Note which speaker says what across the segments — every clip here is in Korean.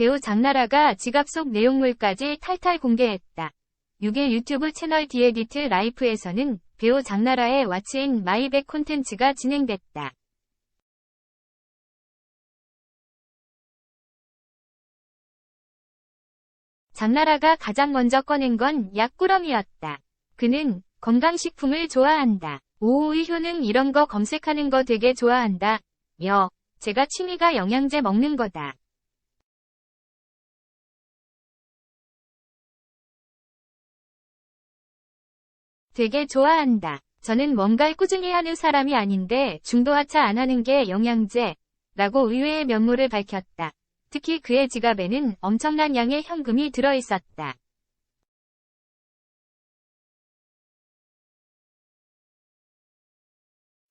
Speaker 1: 배우 장나라가 지갑 속 내용물까지 탈탈 공개했다. 6일 유튜브 채널 디에디트 라이프에서는 배우 장나라의 왓츠인 마이백 콘텐츠가 진행됐다. 장나라가 가장 먼저 꺼낸 건 약꾸러미였다. 그는 건강식품을 좋아한다. 오우의 효능 이런 거 검색하는 거 되게 좋아한다. 며, 제가 취미가 영양제 먹는 거다. 되게 좋아한다. 저는 뭔가를 꾸준히 하는 사람이 아닌데 중도하차 안 하는 게 영양제. 라고 의외의 면모를 밝혔다. 특히 그의 지갑에는 엄청난 양의 현금이 들어있었다.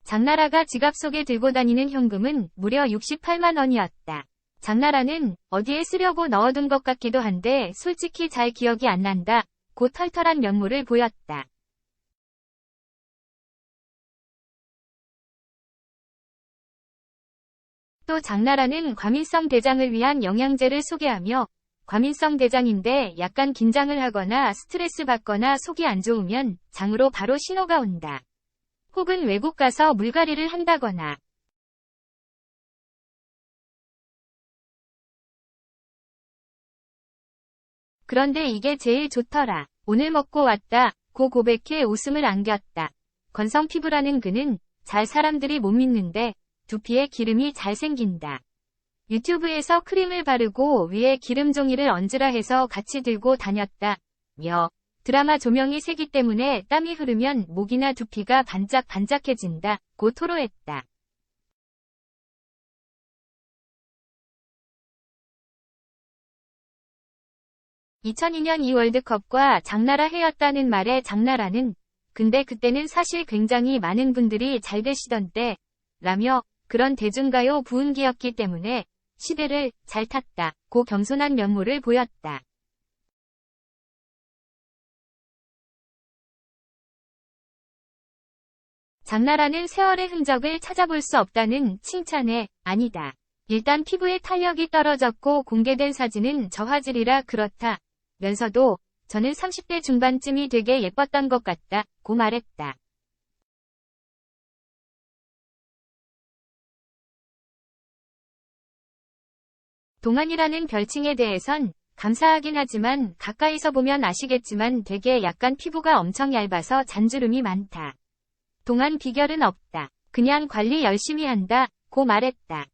Speaker 1: 장나라가 지갑 속에 들고 다니는 현금은 무려 68만 원이었다. 장나라는 어디에 쓰려고 넣어둔 것 같기도 한데 솔직히 잘 기억이 안 난다. 고 털털한 면모를 보였다. 또 장나라는 과민성 대장을 위한 영양제를 소개하며 과민성 대장인데 약간 긴장을 하거나 스트레스 받거나 속이 안 좋으면 장으로 바로 신호가 온다. 혹은 외국 가서 물갈이를 한다거나 그런데 이게 제일 좋더라. 오늘 먹고 왔다. 고 고백해 웃음을 안겼다. 건성 피부라는 그는 잘 사람들이 못 믿는데 두피에 기름이 잘 생긴다. 유튜브에서 크림을 바르고 위에 기름 종이를 얹으라 해서 같이 들고 다녔다. 며 드라마 조명이 세기 때문에 땀이 흐르면 목이나 두피가 반짝반짝해진다. 고 토로했다. (2002년) 이 월드컵과 장나라 해였다는 말에 장나라는 근데 그때는 사실 굉장히 많은 분들이 잘 되시던 때 라며 그런 대중가요 부흥기였기 때문에 시대를 잘 탔다. 고 겸손한 면모를 보였다. 장나라는 세월의 흔적을 찾아볼 수 없다는 칭찬에 아니다. 일단 피부에 탄력이 떨어졌고 공개된 사진은 저화질이라 그렇다. 면서도 저는 30대 중반쯤이 되게 예뻤던 것 같다. 고 말했다. 동안이라는 별칭에 대해선 감사하긴 하지만 가까이서 보면 아시겠지만 되게 약간 피부가 엄청 얇아서 잔주름이 많다. 동안 비결은 없다. 그냥 관리 열심히 한다. 고 말했다.